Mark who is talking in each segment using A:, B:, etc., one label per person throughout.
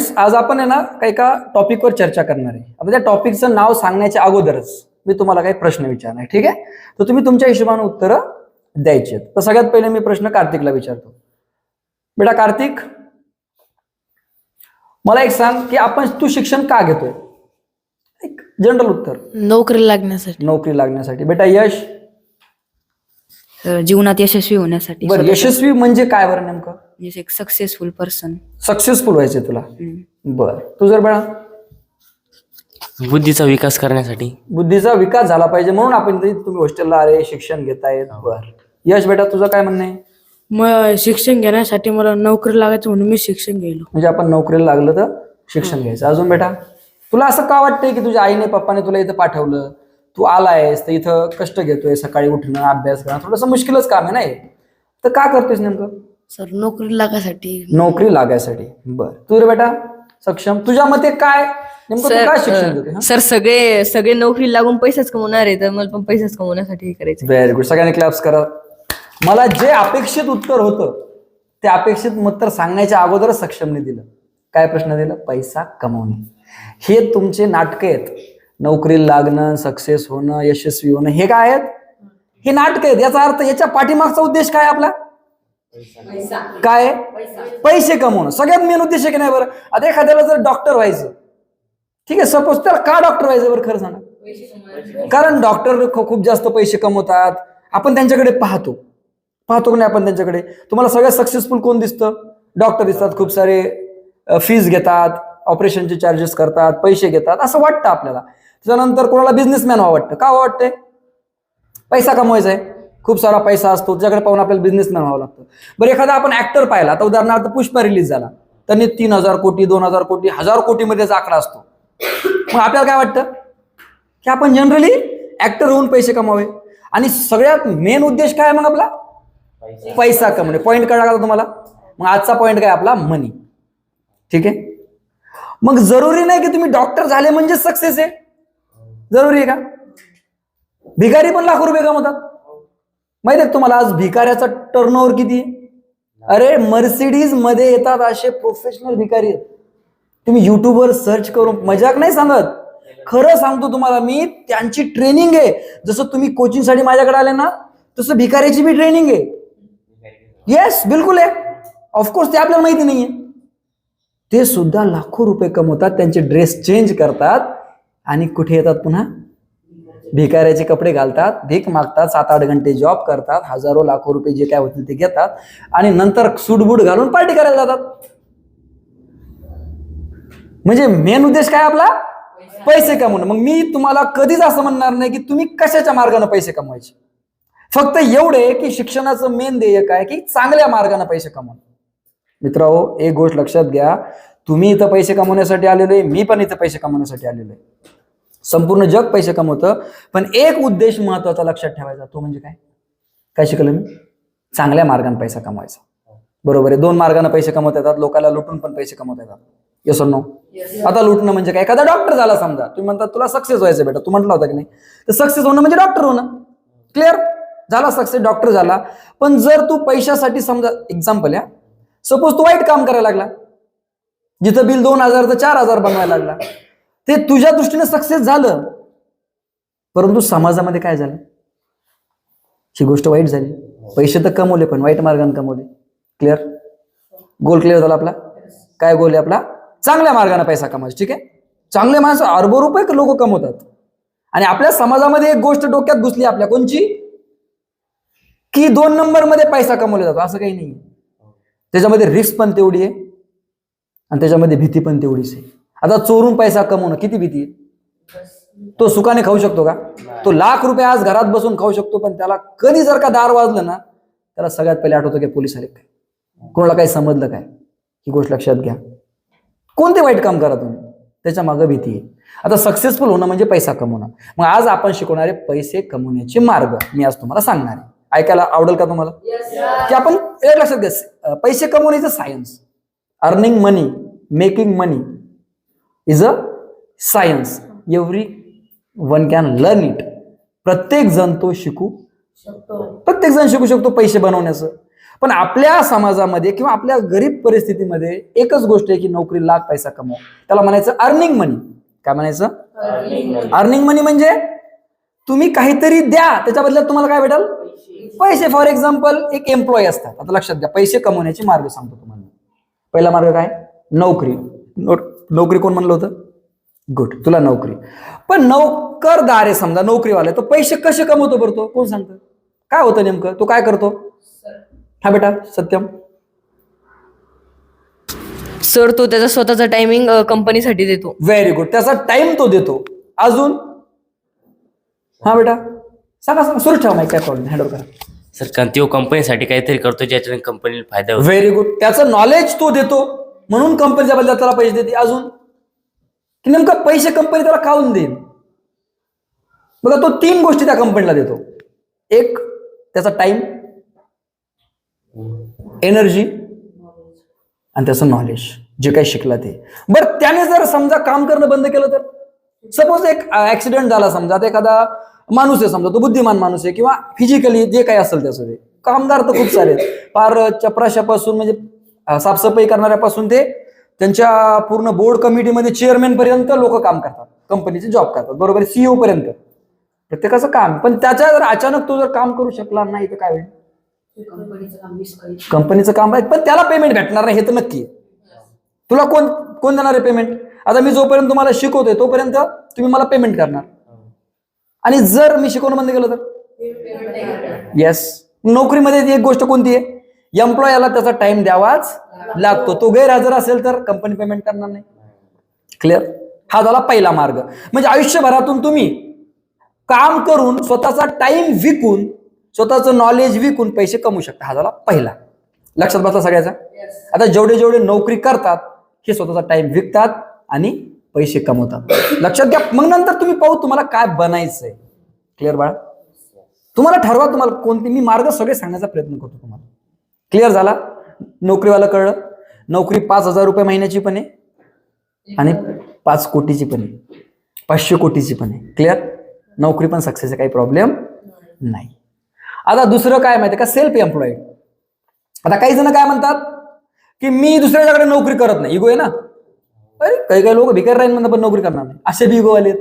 A: Students आज आपण आहे ना काही एका टॉपिकवर चर्चा करणार आहे. आता त्या टॉपिकचं नाव सांगण्याच्या अगोदरच मी तुम्हाला काही प्रश्न विचारणार ठीक आहे? तर तुम्ही तुमच्या हिशोबाने उत्तरं द्यायची आहेत. तर सगळ्यात पहिले मी प्रश्न कार्तिकला विचारतो. बेटा कार्तिक मला एक सांग की आपण तू शिक्षण का घेतोय? एक जनरल उत्तर.
B: नोकरी लागण्यासाठी.
A: नोकरी लागण्यासाठी. बेटा यश?
B: जीवनात यशस्वी होण्यासाठी.
A: बरं यशस्वी म्हणजे काय बरं नेमकं?
B: म्हणजे एक सक्सेसफुल पर्सन
A: सक्सेसफुल व्हायचंय तुला? बर. तू जर बेटा
C: बुद्धीचा विकास करण्यासाठी.
A: बुद्धीचा विकास झाला पाहिजे म्हणून आपण तुम्ही हॉस्टेलला आले शिक्षण घेतायत. बर. यश बेटा तुझं काय म्हणणं आहे?
D: मग शिक्षण घेण्यासाठी मला नोकरी लागायचं म्हणून मी शिक्षण गेलो
A: म्हणजे आपण नोकरीला लागलं तर शिक्षण घ्यायचं. अजून बेटा? तुला असं का वाटतंय की तुझ्या आईने पप्पाने तुला इथं पाठवलं? तू आलायस तर इथं कष्ट घेतोय सकाळी उठणं अभ्यास करणं थोडंसं मुश्किलच काम आहे नाही? तर का करतोयस नेमकं?
D: सर नोकरी लागायसाठी
A: नोकरी लागायसाठी बर. तू रे बेटा सक्षम. तुझ्या मते काय? नेमकं तू काय शिक्षण घेतोय हं?
E: सर सगळे सगळे नोकरी लागून पैसेच कमवणार आहे तर मला पण पैसेच कमवण्यासाठी हे करायचं
A: व्हेरी गुड सगळ्यांनी क्लॅप्स करा. मला जे अपेक्षित उत्तर होतं ते अपेक्षित उत्तर सांगण्याच्या अगोदरच सक्षमने दिलं. काय प्रश्न दिला? पैसा कमवणे. हे तुमचे नाटकं आहेत. नोकरी लागणं सक्सेस होणं यशस्वी होणं हे काय आहेत? हे नाटक आहेत. याचा अर्थ याच्या पाठीमागचा उद्देश काय आपला? काय? आहे? पैसे कमवणं. सगळ्यात मेन उद्देश आहे की नाही बरं? आता एखाद्याला जर डॉक्टर व्हायचं ठीक आहे सपोज त्याला का डॉक्टर व्हायचं बरं खरं सांगा? कारण डॉक्टर खूप जास्त पैसे कमवतात. आपण त्यांच्याकडे पाहतो. पाहतो की नाही आपण त्यांच्याकडे? तुम्हाला सगळ्यात सक्सेसफुल कोण दिसतं? डॉक्टर दिसतात खूप सारे फीज घेतात ऑपरेशनचे चार्जेस करतात पैसे घेतात. असं वाटतं आपल्याला. त्याच्यानंतर कोणाला बिझनेसमॅन व्हावं वाटतं? का वाटतंय? पैसा कमवायचा आहे. खूप सारा पैसा असतो त्याच्याकडे पाहून आपल्याला बिझनेसमॅन व्हावं लागतं. बरं एखादा आपण ऍक्टर पाहिला तर उदाहरणार्थ पुष्पा रिलीज झाला. त्यांनी तीन हजार कोटी दोन हजार कोटी हजार कोटीमध्ये त्याचा आकडा असतो. मग आपल्याला काय वाटतं? की आपण जनरली ऍक्टर होऊन पैसे कमावे. आणि सगळ्यात मेन उद्देश काय आहे मग आपला? पैसा. कमवणे. पॉईंट कळला का तुम्हाला? मग आजचा पॉईंट काय आपला? मनी ठीक आहे? मग जरुरी नाही की तुम्ही डॉक्टर झाले म्हणजे सक्सेस आहे. जरुरी आहे का? भिकारी पण लाखो रुपये कमवतात. माहिती आहे तुम्हाला आज भिकाऱ्याचा टर्नओव्हर किती अरे मर्सिडीजमध्ये येतात असे प्रोफेशनल भिकारी तुम्ही युट्यूबवर सर्च करून मजाक नाही सांगत. खरं सांगतो तुम्हाला मी त्यांची ट्रेनिंग आहे. जसं तुम्ही कोचिंगसाठी माझ्याकडे आले ना तसं भिकाऱ्याची बी ट्रेनिंग आहे. येस बिलकुल आहे. ऑफकोर्स ते आपल्याला माहिती नाहीये. ते सुद्धा लाखो रुपये कमवतात त्यांचे ड्रेस चेंज करतात आणि कुठे येतात पुन्हा? भिकाऱ्याचे कपडे घालतात भीक मागतात सात आठ घंटे जॉब करतात हजारो लाखो रुपये जे काय होतील ते घेतात आणि नंतर सूटबूट घालून पार्टी करायला जातात. म्हणजे मेन उद्देश काय आपला? पैसे. कमवणं. मग मी तुम्हाला कधीच असं म्हणणार नाही की तुम्ही कशाच्या मार्गाने पैसे कमवायचे. फक्त एवढे की शिक्षणाचं मेन ध्येय काय? की चांगल्या मार्गाने पैसे कमवणं. मित्रांनो एक गोष्ट लक्षात घ्या. तुम्ही इथं पैसे कमवण्यासाठी आलेलो आहे मी पण इथं पैसे कमवण्यासाठी आलेलो आहे. संपूर्ण जग पैसे कमवतं. पण एक उद्देश महत्त्वाचा लक्षात ठेवायचा तो म्हणजे काय? काय शिकलो मी? चांगल्या मार्गाने पैसा कमवायचा. बरोबर आहे. दोन मार्गाने पैसे कमवता येतात लोकांना लुटून पण पैसे कमवता येतात. येस नो आता लुटणं म्हणजे काय? एखादा डॉक्टर झाला समजा. तुम्ही म्हणता तुला सक्सेस व्हायचं बेटा. तू म्हटला होता की नाही? तर सक्सेस होणं म्हणजे डॉक्टर होणं. क्लिअर झाला सक्सेस डॉक्टर झाला. पण जर तू पैशासाठी समजा एक्झाम्पल या. सपोज तू वाईट काम करायला लागला. जिथं बिल दोन हजार तर चार हजार बनवायला लागला. ते तुझ्या दृष्टीने सक्सेस झालं. परंतु समाजामध्ये काय झालं? ही गोष्ट वाईट झाली. पैसे तर कमवले पण वाईट मार्गाने कमवले. क्लिअर गोल क्लिअर झाला आपला? काय गोल आहे आपला? चांगल्या मार्गाने पैसा कमवायचा ठीक आहे? चांगले माणसं अरबो रुपये लोक कमवतात. आणि आपल्या समाजामध्ये एक गोष्ट डोक्यात घुसली आपल्या. कोणची? की दोन नंबरमध्ये पैसा कमवला जातो. असं काही नाही. त्याच्यामध्ये रिस्क पण तेवढी आहे. आणि त्याच्यामध्ये भीती पण तेवढीच आहे. आता चोरून पैसा कमवणं किती भीती आहे? तो सुखाने खाऊ शकतो का? तो लाख रुपये आज घरात बसून खाऊ शकतो पण त्याला कधी जर का दार वाजलं ना त्याला सगळ्यात पहिले आठवतं की पोलीस आले काय? कोणाला काही समजलं काय? ही गोष्ट लक्षात घ्या. कोणते वाईट काम करा तुम्ही? त्याच्या मागं भीती आहे. आता सक्सेसफुल होणं म्हणजे पैसा कमवणं. मग आज आपण शिकवणारे पैसे कमवण्याचे मार्ग मी आज तुम्हाला सांगणार आहे. ऐकायला आवडेल का तुम्हाला? की आपण एक लक्षात घ्या पैसे कमवण्याचं science earning money making money is a science. Everyone can learn it. प्रत्येक जण तो शिकू प्रत्येक जण शिकू शकतो पैसे बनवण्याचं. पण आपल्या समाजामध्ये किंवा आपल्या गरीब परिस्थितीमध्ये एकच गोष्ट आहे की नोकरी लाख पैसा कमव. त्याला म्हणायचं अर्निंग मनी काय म्हणायचं? अर्निंग मनी म्हणजे तुम्ही काहीतरी द्या त्याच्या बदल्यात तुम्हाला काय भेटेल? पैसे. फॉर एक्झाम्पल एक एम्प्लॉई असतात. आता लक्षात घ्या पैसे कमवण्याचे मार्ग सांगतो तुम्हाला. पहिला मार्ग काय? नोकरी. नोकरी कोण म्हणलं होतं? गुड तुला नोकरी. पण नोकरदार आहे समजा नोकरीवाले तो पैसे कसे कमवतो बरं तो? कोण सांगतं? काय होतं नेमकं? तो काय करतो? हा बेटा सत्यम.
E: सर तो त्याचा स्वतःचा टायमिंग कंपनीसाठी देतो.
A: व्हेरी गुड त्याचा टाइम तो देतो. अजून? हा बेटा. सांगा सांगा. सुरू ठेवा माहिती काय प्रॉब्लेम हँडल करा.
C: सर कारण तो कंपनीसाठी काहीतरी करतो ज्याच्याने कंपनीला फायदा होतो.
A: व्हेरी गुड त्याचं नॉलेज तो देतो. म्हणून कंपनीच्या बदल्यात त्याला पैसे देते. अजून? की नेमकं पैसे कंपनी त्याला खाऊन देईल. बघा तो तीन गोष्टी त्या कंपनीला देतो. एक त्याचा टाइम एनर्जी आणि त्याचं नॉलेज जे काही शिकला ते. बरं त्याने जर समजा काम करणं बंद केलं तर? सपोज एक ऍक्सिडेंट झाला समजा. एखादा माणूस आहे समजा. तो बुद्धिमान माणूस आहे किंवा फिजिकली जे काही असेल त्याचं ते. कामगार तर खूप सारे आहेत. फार चपराशापासून म्हणजे साफसफाई करणाऱ्यापासून ते त्यांच्या पूर्ण बोर्ड कमिटीमध्ये चेअरमॅन पर्यंत लोक काम करतात. कंपनीचे जॉब करतात. बरोबर? सीईओ पर्यंत. प्रत्येकाचं काम? पण त्याच्या जर अचानक तो जर काम करू शकला नाही तर काय होईल? कंपनीचं काम आहे. पण त्याला पेमेंट भेटणार नाही हे तर नक्की. तुला कोण कोण देणार आहे पेमेंट आता मी जोपर्यंत तुम्हाला शिकवतोय तोपर्यंत तुम्ही मला पेमेंट करणार. आणि जर मी शिकवणं बंद केलं तर? येस नोकरीमध्ये ती एक गोष्ट कोणती आहे? एम्प्लॉयाला त्याचा टाइम द्यावाच लागतो. तो गैरहजर असेल तर कंपनी पेमेंट करणार नाही. क्लिअर हा झाला पहिला मार्ग. म्हणजे आयुष्यभरातून तुम्ही काम करून स्वतःचा टाइम विकून स्वतःचं नॉलेज विकून पैसे कमवू शकता. हा झाला पहिला. लक्षात बसला सगळ्याचा. आता जेवढे जेवढे नोकरी करतात हे स्वतःचा टाइम विकतात आणि पैसे कमवतात. लक्षात घ्या. मग नंतर तुम्ही पाहू तुम्हाला काय बनायचंय. क्लिअर बाळा? तुम्हाला ठरवा तुम्हाला कोणते. मी मार्ग सगळे सांगण्याचा प्रयत्न करतो तुम्हाला. क्लिअर झाला? नोकरीवाला कळलं? नोकरी पाच हजार रुपये महिन्याची पण आहे. आणि पाच कोटीची पण आहे. पाचशे कोटीची पण आहे. क्लिअर नोकरी पण सक्सेस आहे काही प्रॉब्लेम नाही. आता दुसरं काय माहिती का? सेल्फ एम्प्लॉईड आता काही जण काय म्हणतात? की मी दुसऱ्याच्याकडे नोकरी करत नाही. इगो आहे ना? अरे काही काही लोक भिकार राहील म्हणतात पण नोकरी करणार नाही. असे बी इगो आलेत.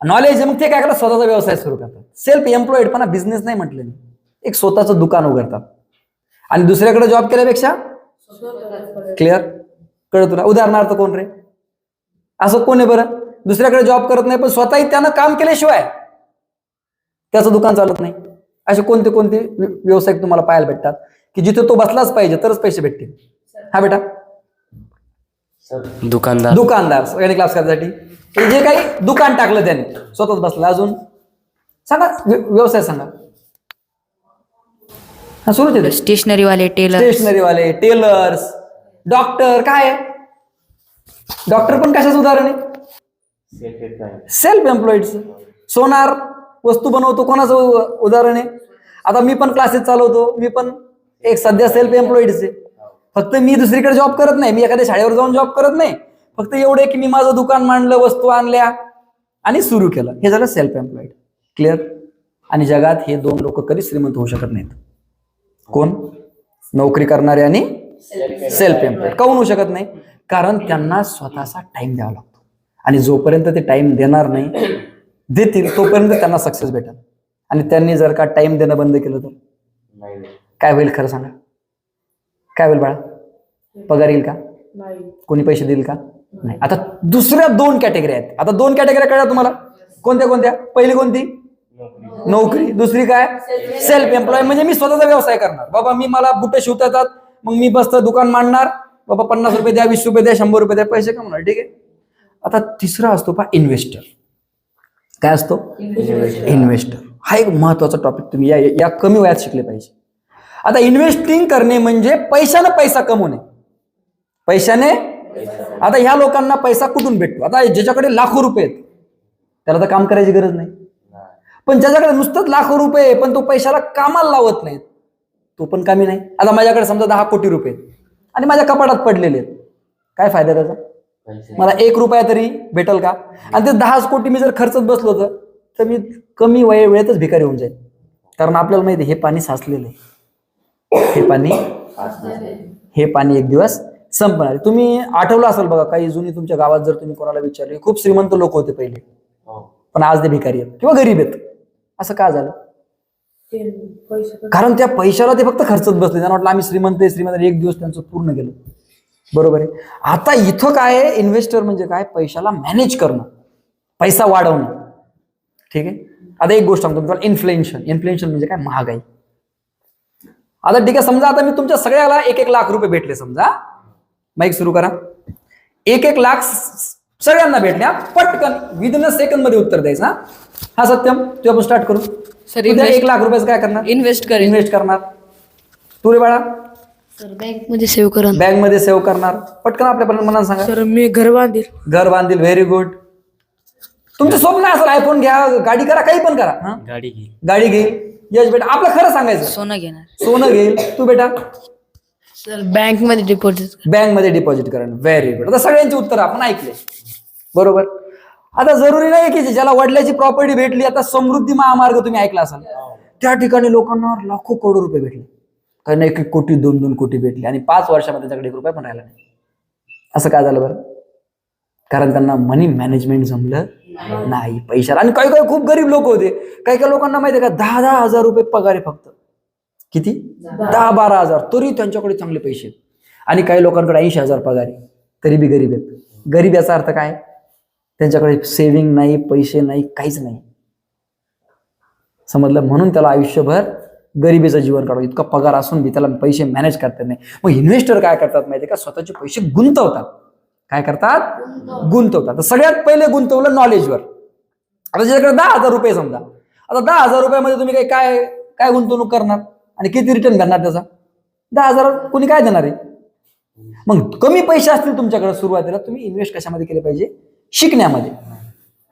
A: नॉलेज मग ते काय करतात? स्वतःचा व्यवसाय सुरू करतात. सेल्फ एम्प्लॉईड पण बिझनेस नाही म्हटलं एक स्वतःचं दुकान उघडतात. आणि दुसऱ्याकडे जॉब केल्यापेक्षा? क्लिअर कळत तुला उदाहरणार्थ कोण रे? असं कोण आहे बरं? दुसऱ्याकडे जॉब करत नाही पण स्वतःही त्यानं काम केल्याशिवाय त्याचं दुकान चालत नाही. असे कोणते कोणते व्य- व्यवसाय तुम्हाला पाहायला भेटतात? की जिथे तो बसलाच पाहिजे तरच पैसे भेटतील. हा बेटा.
C: दुकानदार.
A: दुकानदार. सगळ्यांनी क्लास करण्यासाठी जे काही दुकान टाकलं त्याने स्वतःच बसला. अजून? सांगा व्य- व्यवसाय सांगा. हा सुरूच
B: स्टेशनरी वाले टेलर
A: स्टेशनरी वाले टेलर्स डॉक्टर काय? आहे डॉक्टर पण कशाच उदाहरण आहे? सेल्फ एम्प्लॉईड सोनार वस्तू बनवतो कोणाचं उ- उदाहरण आहे? आता मी पण क्लासेस चालवतो मी पण एक सध्या सेल्फ एम्प्लॉईडच आहे. फक्त मी दुसरीकडे जॉब करत नाही मी एखाद्या शाळेवर जाऊन जॉब करत नाही. फक्त एवढे की मी माझं दुकान मांडलं वस्तू आणल्या आणि सुरू केलं. हे झालं सेल्फ एम्प्लॉईड क्लिअर आणि जगात हे दोन लोक कधी श्रीमंत होऊ शकत नाहीत. कोण? नोकरी करणारे आणि सेल्फ एम्प्लॉईड काऊन होऊ शकत नाही? कारण त्यांना स्वतःचा टाइम द्यावा लागतो. आणि जोपर्यंत ते टाइम देणार नाही देतील तोपर्यंत त्यांना सक्सेस भेटेल. आणि त्यांनी जर का टाइम देणं बंद केलं तर? काय होईल खरं सांगा? काय होईल बाळा? पगार येईल का? कोणी पैसे देईल का? नाही. आता दुसऱ्या दोन कॅटेगरी आहेत. आता दोन कॅटेगरी कळल्या तुम्हाला? कोणत्या कोणत्या? पहिली कोणती? नोकरी. दुसरी काय? सेल्फ एम्प्लॉय म्हणजे मी स्वतःचा व्यवसाय करणार. बाबा मी मला बुट शिवता येतात मग मी बसतं दुकान मांडणार. बाबा पन्नास रुपये द्या वीस रुपये द्या शंभर रुपये द्या पैसे कमवणार. ठीक आहे? आता तिसरा असतो पहा इन्व्हेस्टर काय असतो? इन्व्हेस्टर हा एक महत्त्वाचा टॉपिक तुम्ही या या कमी वयात शिकले पाहिजे. आता इन्व्हेस्टिंग करणे म्हणजे पैशाने पैसा कमवणे. पैशाने? आता ह्या लोकांना पैसा कुठून भेटतो? आता ज्याच्याकडे लाखो रुपये आहेत त्याला तर काम करायची गरज नाही. पण ज्याच्याकडे नुसतंच लाखो रुपये पण तो पैशाला कामाला लावत नाही तो पण कामी नाही. आता माझ्याकडे समजा दहा कोटी रुपये आणि माझ्या कपाटात पडलेले आहेत. काय फायदा त्याचा? मला एक रुपया तरी भेटल का? आणि ते दहाच कोटी मी जर खर्चत बसलो तर तर मी कमी वय वेळेतच भिकारी होऊन जाईल कारण आपल्याला माहिती हे पाणी साचलेलं आहे. हे पाणी हे पाणी एक दिवस संपणार. तुम्ही आठवलं असेल बघा काही जुनी तुमच्या गावात जर तुम्ही कोणाला विचारले खूप श्रीमंत लोक होते पहिले. पण आज ते भिकारी आहेत किंवा गरीब आहेत. असं का झालं? कारण त्या पैशाला ते फक्त खर्चत बसले. त्यांना वाटलं आम्ही श्रीमंत श्रीमंत. एक दिवस त्यांचं पूर्ण गेलं. बरोबर आहे. आता इथं काय आहे? इन्व्हेस्टर म्हणजे काय? पैशाला मॅनेज करणं. पैसा वाढवणं. ठीक आहे? आता एक गोष्ट सांगतो. तुम्हाला इन्फ्लेशन इन्फ्लेशन म्हणजे काय? महागाई. आता ठीक आहे समजा आता मी तुमच्या सगळ्याला एक एक लाख रुपये भेटले समजा. माईक सुरू करा. एक एक लाख सगळ्यांना भेटल्या. पटकन विदिन अ सेकंडमध्ये उत्तर द्यायचं हा? सत्यम तू आपण स्टार्ट करू.
E: Sir,
A: उद्या एक लाख रुपयाचं काय करणार?
E: इन्व्हेस्ट करेन.
A: इन्व्हेस्ट करणार. तू रे बाळा.
B: सर बँकमध्ये सेव्ह करा
A: बँकमध्ये सेव्ह करणार. पटकन आपल्या मनात सांगा.
D: सर मी घर बांधील.
A: घर बांधील व्हेरी गुड तुमचं स्वप्न असेल आयफोन घ्या गाडी करा काही पण करा. हा?
C: गाडी घे.
A: गाडी घेईल यश बेटा आपलं खरं सांगायचं.
B: सोनं घेणार.
A: सोनं घेईल तू बेटा.
B: सर बँकमध्ये डिपॉझिट
A: बँकमध्ये डिपॉझिट करणं. व्हेरी गुड आता सगळ्यांची उत्तर आपण ऐकले. बरोबर? आता जरुरी नाही की ज्याला वडिलाची प्रॉपर्टी भेटली आता समृद्धी महामार्ग तुम्ही ऐकला असाल. त्या ठिकाणी लोकांना लाखो करोड रुपये भेटले. कारण एक एक कोटी दोन दोन कोटी भेटली आणि पाच वर्षामध्ये त्याच्याकडे एक रुपये पण राहिला नाही. असं काय झालं बरं? कारण त्यांना मनी मॅनेजमेंट जमलं नाही पैशाला. आणि काही काही खूप गरीब लोक होते. काही काही लोकांना माहिती आहे का दहा दहा हजार रुपये पगार आहे फक्त. किती? दहा बारा हजार. तरी त्यांच्याकडे चांगले पैसे आणि काही लोकांकडे ऐंशी हजार पगार आहे. तरी बी गरीब आहेत. गरीब याचा अर्थ काय? त्यांच्याकडे सेव्हिंग नाही पैसे नाही काहीच नाही. समजलं? म्हणून त्याला आयुष्यभर गरिबीचं जीवन काढू इतका पगार असून बी त्याला पैसे मॅनेज करता नाही. मग इन्व्हेस्टर काय करतात माहितीये का? स्वतःचे पैसे गुंतवतात. काय करतात? गुंतवतात. तर सगळ्यात पहिले गुंतवलं नॉलेजवर आता ज्याच्याकडे दहा हजार रुपये समजा. आता दहा हजार रुपयामध्ये तुम्ही काही काय काय गुंतवणूक करणार? आणि किती रिटर्न करणार त्याचा? दहा हजार कोणी काय देणार आहे? मग कमी पैसे असतील तुमच्याकडे सुरुवातीला तुम्ही इन्व्हेस्ट कशामध्ये केले पाहिजे? शिकण्यामध्ये.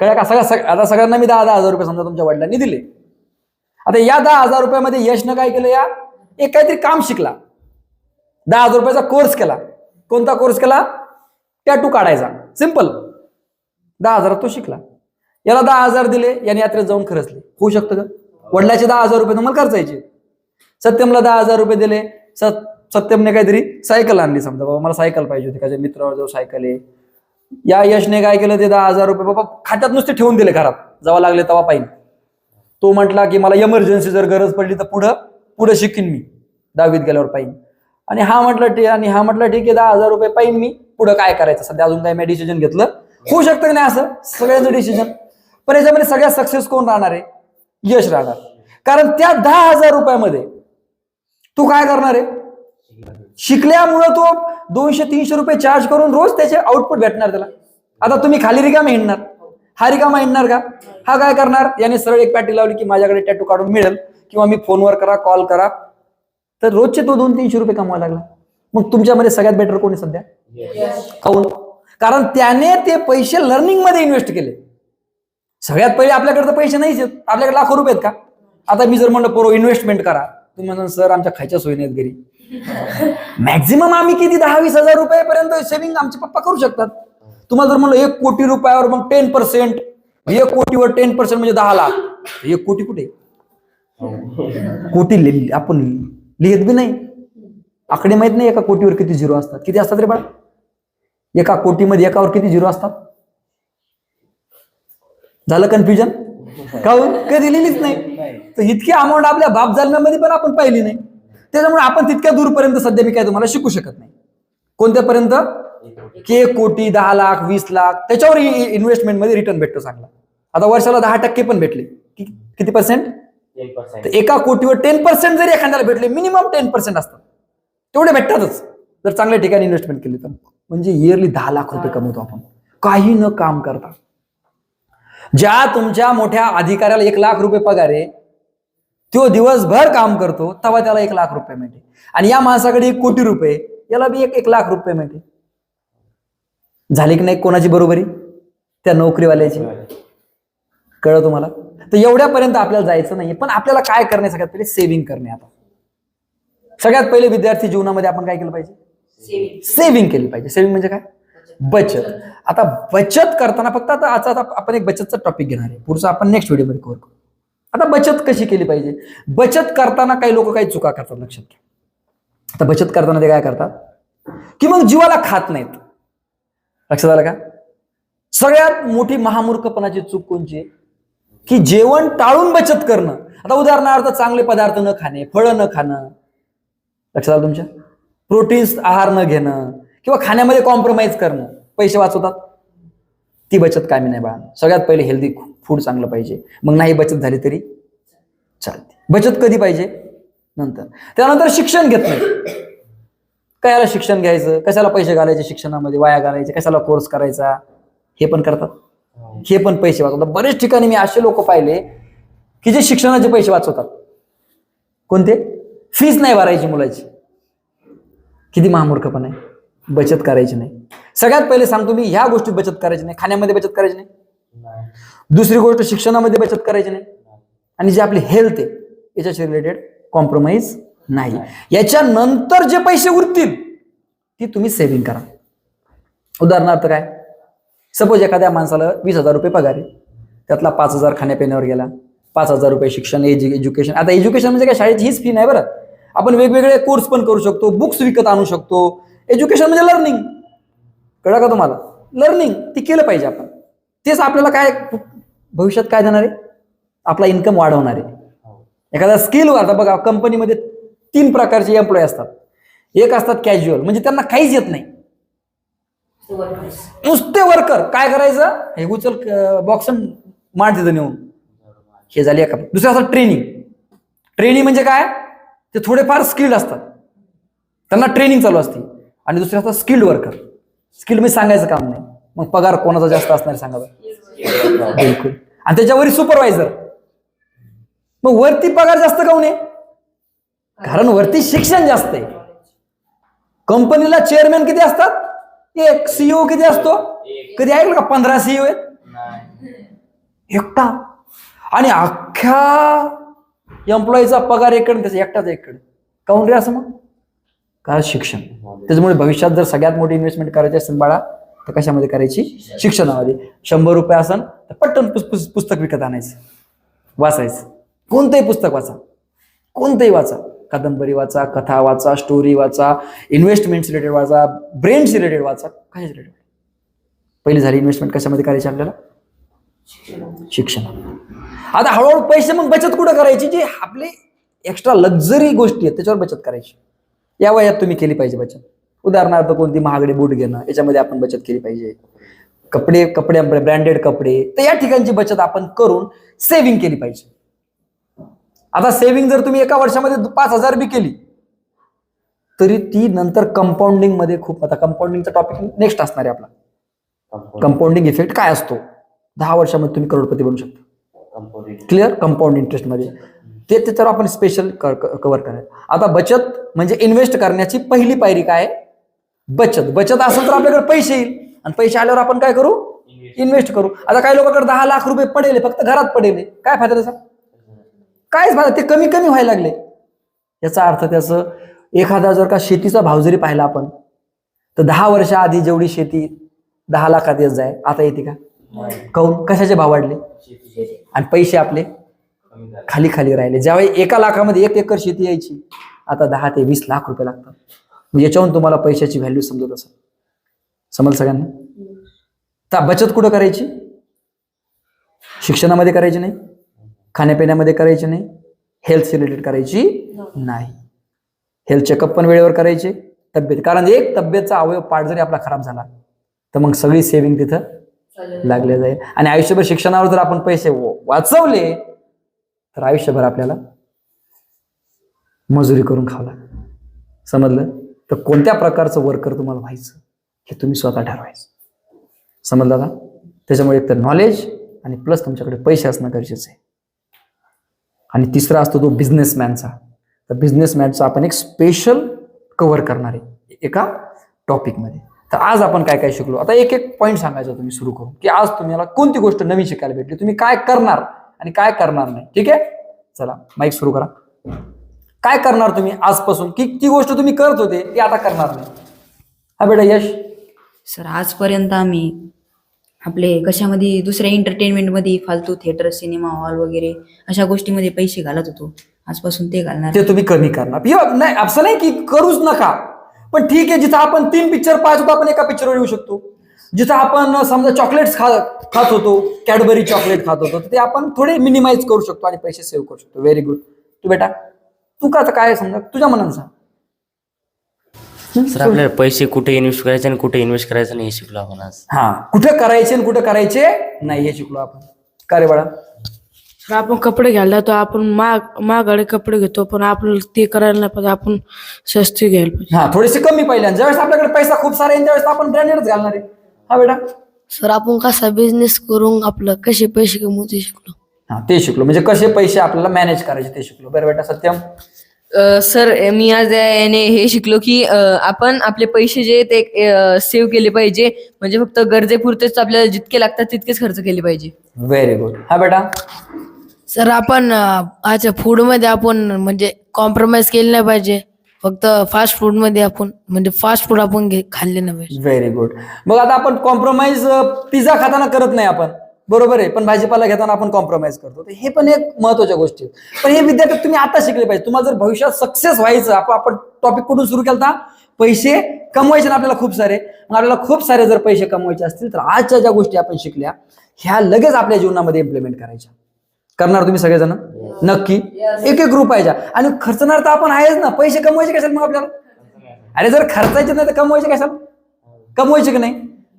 A: कळलं का? सगळ्या सग- आता सगळ्यांना मी दहा दहा हजार रुपये समजा तुमच्या वडिलांनी दिले. आता या दहा हजार रुपयामध्ये यशनं काय केलं या? एक काहीतरी काम शिकला. दहा हजार रुपयाचा कोर्स केला. कोणता कोर्स केला? टॅटू काढायचा. सिंपल दहा हजारात तो शिकला. याला दहा हजार दिले याने यात्रेत जाऊन खरचले. होऊ शकतं का? वडिलाचे दहा हजार रुपये तुम्हाला खर्चायचे सत्यमला दहा हजार रुपये दिले. सत सत्यमने काहीतरी सायकल आणली समजा. बाबा मला सायकल पाहिजे होती माझ्या मित्रावर सायकल आहे. या यशने काय केलं ते दहा हजार रुपये बाबा खात्यात नुसते ठेवून दिले घरात. जावा लागले तेव्हा पाहिजे तो म्हटला की मला इमर्जन्सी जर गरज पडली तर पुढं पुढं शिकीन मी. दहावीत गेल्यावर पाहिजे आणि हा म्हटलं ठीक आणि हा म्हटलं ठीक आहे दहा हजार रुपये पाहिजे मी. पुढं काय करायचं? सध्या अजून काय मी डिसिजन घेतलं. होऊ शकतं की नाही असं? सगळ्यांचं डिसिजन पण याच्यामध्ये सगळ्यात सक्सेस कोण राहणार आहे? यश राहणार. कारण त्या दहा हजार रुपयामध्ये तू काय करणार आहे? शिकल्यामुळं तो दोनशे तीनशे रुपये चार्ज करून रोज त्याचे आउटपुट भेटणार त्याला. आता तुम्ही खाली रिकामा हिंडणार. हा रिकामा हिंडणार का? हा काय करणार? याने सरळ एक पॅटी लावली की माझ्याकडे टॅटू काढून मिळेल. किंवा मी फोनवर करा कॉल करा. तर रोजचे तो दोन तीनशे रुपये कमवायला लागला. मग तुमच्यामध्ये सगळ्यात बेटर कोणी सध्या? काऊन कारण त्याने ते पैसे लर्निंगमध्ये इन्व्हेस्ट केले. सगळ्यात पहिले आपल्याकडे तर पैसे नाहीच आहेत. आपल्याकडे लाखो रुपये आहेत का? आता मी जर म्हणलं पोरो इन्व्हेस्टमेंट करा. तुम्ही म्हणून सर आमच्या खायच्या सोयी नाहीत घरी. मॅक्झिमम आम्ही किती? दहा वीस हजार रुपयापर्यंत सेव्हिंग आमचे पप्पा करू शकतात. तुम्हाला जर म्हणलं एक कोटी रुपयावर मग टेन पर्सेंट एक कोटीवर टेन पर्सेंट म्हणजे दहा लाख. एक कोटी कुठे? कोटी लिह- आपण लिहित बी नाही. आकडे माहीत नाही एका कोटीवर किती झिरो असतात. किती असतात रे बाळा? एका कोटीमध्ये एकावर किती झिरो असतात? झालं कन्फ्युजन काहून? कधी लिहिलीच नाही. तर इतकी अमाऊंट आपल्या बाप जालन्यामध्ये पण आपण पाहिली नाही. त्याच्यामुळे आपण तितक्या दूरपर्यंत सध्या मी काय तुम्हाला शिकू शकत नाही. कोणत्यापर्यंत? की कोटी दहा लाख वीस लाख त्याच्यावर इन्व्हेस्टमेंटमध्ये रिटर्न भेटतो चांगला. आता वर्षाला दहा टक्के पण भेटले. कि- किती पर्सेंट तर एका कोटीवर टेन पर्सेंट जरी एखाद्याला भेटले मिनिमम टेन पर्सेंट असतात तेवढे भेटतातच. जर चांगल्या ठिकाणी इन्व्हेस्टमेंट केली तर. म्हणजे इयरली दहा लाख रुपये कमवतो आपण. काही न काम करता. ज्या तुमच्या मोठ्या अधिकाऱ्याला एक लाख रुपये पगार आहे तो दिवसभर काम करतो तेव्हा त्याला एक लाख रुपये मिळते. आणि या माणसाकडे एक कोटी रुपये याला बी एक एक लाख रुपये मिळते. झाली की नाही? कोणाची बरोबरी? त्या नोकरीवाल्याची. कळलं तुम्हाला? तर एवढ्यापर्यंत आपल्याला जायचं नाही पण आपल्याला काय करणे? सगळ्यात पहिले सेव्हिंग करणे आता. सगळ्यात पहिले विद्यार्थी जीवनामध्ये आपण काय केलं पाहिजे? सेव्हिंग केली पाहिजे. सेव्हिंग म्हणजे काय? बचत. आता बचत करताना फक्त आता आज आता आपण एक बचतचा टॉपिक घेणार आहे. पुढचा आपण नेक्स्ट व्हिडिओमध्ये कव्हर करू. आता बचत कशी केली पाहिजे? बचत करताना काही लोक काही चुका करतात लक्षात घ्या आता बचत करताना ते काय करतात? की मग जीवाला खात नाहीत. लक्षात आलं का? सगळ्यात मोठी महामूर्खपणाची चूक कोणची की जेवण टाळून बचत करणं. आता उदाहरणार्थ चांगले पदार्थ न खाणे फळं न खाणं. लक्षात आलं तुमच्या? प्रोटीन्स आहार न घेणं. किंवा खाण्यामध्ये कॉम्प्रोमाइज करणं. पैसे वाचवतात. ती बचत कामी नाही बाळा. सगळ्यात पहिले हेल्दी फूड चांगलं पाहिजे. मग नाही बचत झाली तरी चालते. बचत कधी पाहिजे? नंतर. त्यानंतर शिक्षण घेत नाही. कशाला शिक्षण घ्यायचं? कशाला पैसे घालायचे शिक्षणामध्ये? वाया घालायचे? कशाला कोर्स करायचा? हे पण करतात. हे पण पैसे वाचवतात. बरेच ठिकाणी मी असे लोक पाहिले की जे शिक्षणाचे पैसे वाचवतात. कोणते? फीज नाही भरायची मुलाची. किती महामूर्खपण आहे. बचत करायची नाही. सगळ्यात पहिले सांगतो मी ह्या गोष्टीत बचत करायची नाही. खाण्यामध्ये बचत करायची नाही. दुसरी गोष्ट शिक्षणामध्ये बचत करायची नाही. आणि जे आपली हेल्थ आहे याच्याशी रिलेटेड कॉम्प्रोमाइज नाही. याच्यानंतर जे पैसे उरतील ती तुम्ही सेव्हिंग करा. उदाहरणार्थ काय? सपोज एखाद्या माणसाला वीस हजार रुपये पगार आहे. त्यातला पाच हजार खाण्यापिण्यावर गेला. पाच हजार रुपये शिक्षण एज्यु एज्युकेशन आता एज्युकेशन म्हणजे काय? शाळेची हीच फी नाही बरं. आपण वेगवेगळे कोर्स पण करू शकतो बुक्स विकत आणू शकतो. एज्युकेशन म्हणजे लर्निंग कळलं का तुम्हाला? लर्निंग ती केलं पाहिजे आपण. तेच आपल्याला काय भविष्यात काय देणार आहे? आपला इन्कम वाढवणार आहे. एखादा स्किल वाढता बघा कंपनीमध्ये तीन प्रकारचे एम्प्लॉय असतात. एक असतात कॅज्युअल म्हणजे त्यांना काहीच येत नाही. नुसते वर्कर काय करायचं? हे उचल बॉक्स मांड तिथं नेऊन. हे झाली एका दुसरं असतात ट्रेनिंग ट्रेनिंग म्हणजे काय? ते थोडेफार स्किल्ड असतात. त्यांना ट्रेनिंग चालू असते. आणि दुसरे असतात स्किल्ड वर्कर स्किल्ड म्हणजे सांगायचं काम नाही. मग पगार कोणाचा जास्त असणार सांगा. बिलकुल. आणि त्याच्यावरील सुपरवायझर मग वरती पगार जास्त काऊन आहे? कारण वरती शिक्षण जास्त आहे. कंपनीला चेअरमॅन किती असतात? एक सीईओ किती असतो? कधी ऐकलं का? पंधरा सीईओ आहेत? एकटा. आणि अख्ख्या एम्प्लॉईचा पगार इकडे त्याचा एकटाच इकडे काऊन रे असं मग? कारण शिक्षण. त्याच्यामुळे भविष्यात जर सगळ्यात मोठी इन्व्हेस्टमेंट करायची असेल बाळा तर कशामध्ये करायची? शिक्षणामध्ये. शंभर रुपये असन तर पटकन पुस्तक विकत आणायचं. वाचायचं. कोणतंही पुस्तक वाचा. कोणतंही वाचा. कादंबरी वाचा कथा वाचा स्टोरी वाचा इन्व्हेस्टमेंट रिलेटेड वाचा ब्रेन्स रिलेटेड वाचा. काय रिलेटेड पहिली झाली इन्व्हेस्टमेंट कशामध्ये करायची आपल्याला? शिक्षण. आता हळूहळू पैसे मग बचत कुठं करायची? जे आपले एक्स्ट्रा लक्झरी गोष्टी आहेत त्याच्यावर बचत करायची. या वयात तुम्ही केली पाहिजे बचत. उदाहरणार्थ कोणती महागडी बूट घेणं याच्यामध्ये आपण बचत केली पाहिजे. कपडे कपडे ब्रँडेड कपडे तर या ठिकाणची बचत आपण करून सेव्हिंग केली पाहिजे. आता सेव्हिंग जर तुम्ही एका वर्षामध्ये पाच हजार बी केली तरी ती नंतर कंपाऊंडिंगमध्ये खूप आता कंपाऊंडिंगचा टॉपिक नेक्स्ट असणार आहे आपला. कंपाऊंडिंग इफेक्ट काय असतो? दहा वर्षामध्ये तुम्ही करोडपती बनू शकता. क्लिअर कंपाऊंड इंटरेस्टमध्ये. ते त्याच्यावर आपण स्पेशल कव्हर करायचं. आता बचत म्हणजे इन्व्हेस्ट करण्याची पहिली पायरी काय आहे? बचत. बचत असेल तर आपल्याकडे पैसे येईल. आणि पैसे आल्यावर आपण काय करू? इन्व्हेस्ट करू. आता काही लोकांकडे दहा लाख रुपये पडेल फक्त घरात पडेल. काय फायदा त्याचा? कायच फायदा. ते कमी कमी व्हायला लागले. याचा अर्थ त्याचं एखादा जर का शेतीचा भाव जरी पाहिला आपण तर दहा वर्षा आधी जेवढी शेती दहा लाखात येत जाय. आता येते का? काऊन कशाचे भाव वाढले? आणि पैसे आपले खाली खाली राहिले. ज्यावेळी एका लाखामध्ये एक एकर शेती यायची आता दहा ते वीस लाख रुपये लागतात. म्हणजे याच्यावरून तुम्हाला पैशाची व्हॅल्यू समजत असेल. समज सगळ्यांना? तर बचत कुठं करायची? शिक्षणामध्ये करायची नाही? खाण्यापिण्यामध्ये करायची नाही? हेल्थ रिलेटेड करायची नाही. हेल्थ चेकअप पण वेळेवर करायचे. तब्येत कारण एक तब्येतचा अवयव पाठ जरी आपला खराब झाला तर मग सगळी सेव्हिंग तिथं लागले जाईल. आणि आयुष्यभर शिक्षणावर जर आपण पैसे वाचवले तर आयुष्यभर आपल्याला मजुरी करून खावं लागेल. समजलं? तर कोणत्या प्रकारचं वर्कर तुम्हाला व्हायचं? हे तुम्ही स्वतः ठरवायचं. समजलं का त्याच्यामुळे एक तर नॉलेज आणि प्लस तुमच्याकडे पैसे असणं गरजेचं आहे. आणि तिसरा असतो तो बिझनेसमॅनचा तर बिझनेसमॅनचा आपण एक स्पेशल कव्हर करणार आहे एका टॉपिकमध्ये तर आज आपण काय काय शिकलो? आता एक एक पॉईंट सांगायचा तुम्ही सुरू करू की आज तुम्हाला कोणती गोष्ट नवीन शिकायला भेटली? तुम्ही काय करणार आणि काय करणार नाही? ठीक आहे? चला माईक सुरू करा. काय करणार तुम्ही आजपासून? की ती गोष्ट तुम्ही करत होते ती आता करणार नाही. हा बेटा यश.
F: सर आजपर्यंत आम्ही आपले कशामध्ये दुसऱ्या एंटरटेनमेंटमध्ये फालतू थिएटर सिनेमा हॉल वगैरे अशा गोष्टीमध्ये पैसे घालत होतो. आजपासून ते घालणार
A: ते तुम्ही कमी करणार. नाही असं नाही की करूच नका. पण ठीक आहे जिथं आपण तीन पिक्चर पाहायचो होतो आपण एका पिक्चरवर येऊ शकतो. जिथं आपण समजा चॉकलेट्स खा खात होतो कॅडबरी चॉकलेट खात होतो तर ते आपण थोडे मिनिमाइज करू शकतो आणि पैसे सेव्ह करू शकतो. व्हेरी गुड तू बेटा तू का आता काय समजा? तुझ्या मनानं सांग.
C: सर आपल्याला पैसे कुठे इन्व्हेस्ट करायचे आणि कुठे इन्व्हेस्ट करायचं नाही हे शिकलो आपण आज.
A: हा कुठे करायचे आणि कुठे करायचे नाही हे शिकलो आपण. का रे बाळा?
D: सर आपण कपडे घ्यायला जातो आपण महाग महागडे कपडे घेतो पण आपल्याला ते करायला नाही पाहिजे आपण सस्ते घ्यायला पाहिजे.
A: हा थोडेसे कमी पहिले आणि ज्यावेळेस आपल्याकडे पैसा खूप सारा आहे त्यावेळेस आपण ब्रँडेडच घालणार आहे. हा बेटा.
B: सर आपण कसा बिझनेस करून आपलं कसे पैसे कमवते शिकलो.
A: हा ते शिकलो. म्हणजे कसे पैसे आपल्याला मॅनेज करायचे ते शिकलो. बरं बेटा सत्यम?
E: सर मी आज याने हे शिकलो की अ, आपण आपले पैसे जे ते सेव्ह केले पाहिजे. म्हणजे फक्त गरजेपुरतेच आपल्याला जितके लागतात तितकेच खर्च केले पाहिजे.
A: व्हेरी गुड हा बेटा.
B: सर आपण अं, अच्छा फूडमध्ये आपण म्हणजे कॉम्प्रोमाइज केलं नाही पाहिजे. फक्त फास्ट फूडमध्ये आपण म्हणजे फास्ट फूड आपण घे खाल्ले नाही पाहिजे.
A: व्हेरी गुड मग आता आपण कॉम्प्रोमाइज पिझ्झा खाताना करत नाही आपण. बरोबर आहे पण भाजीपाला घेताना आपण कॉम्प्रोमाइज करतो. हे पण एक महत्त्वाच्या गोष्टी आहेत. पण हे विद्यार्थी तुम्ही आता शिकले पाहिजे. तुम्हाला जर भविष्यात सक्सेस व्हायचं आपण आपण टॉपिक कुठून सुरू केला पैसे कमवायचे ना आपल्याला खूप सारे. मग आपल्याला खूप सारे जर पैसे कमवायचे असतील तर आजच्या ज्या गोष्टी आपण शिकल्या ह्या लगेच आपल्या जीवनामध्ये इम्प्लिमेंट करायच्या. करणार तुम्ही सगळेजण? नक्की. एक एक रुपयाच्या आणि खर्चणार तर आपण आहेच ना. पैसे कमवायचे कशाला मग आपल्याला? अरे जर खर्चायचे नाही तर कमवायचे कशाला? कमवायचे की नाही?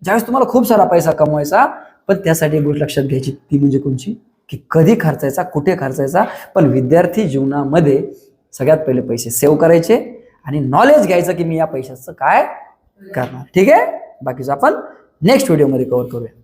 A: ज्यावेळेस तुम्हाला खूप सारा पैसा कमवायचा पण त्यासाठी एक गोष्ट लक्षात घ्यायची ती म्हणजे कोणची? की कधी खर्चायचा कुठे खर्चायचा पण विद्यार्थी जीवनामध्ये सगळ्यात पहिले पैसे सेव्ह करायचे आणि नॉलेज घ्यायचं की मी या पैशाचं काय करणार. ठीक आहे? बाकीचं आपण नेक्स्ट व्हिडिओमध्ये कव्हर करूया.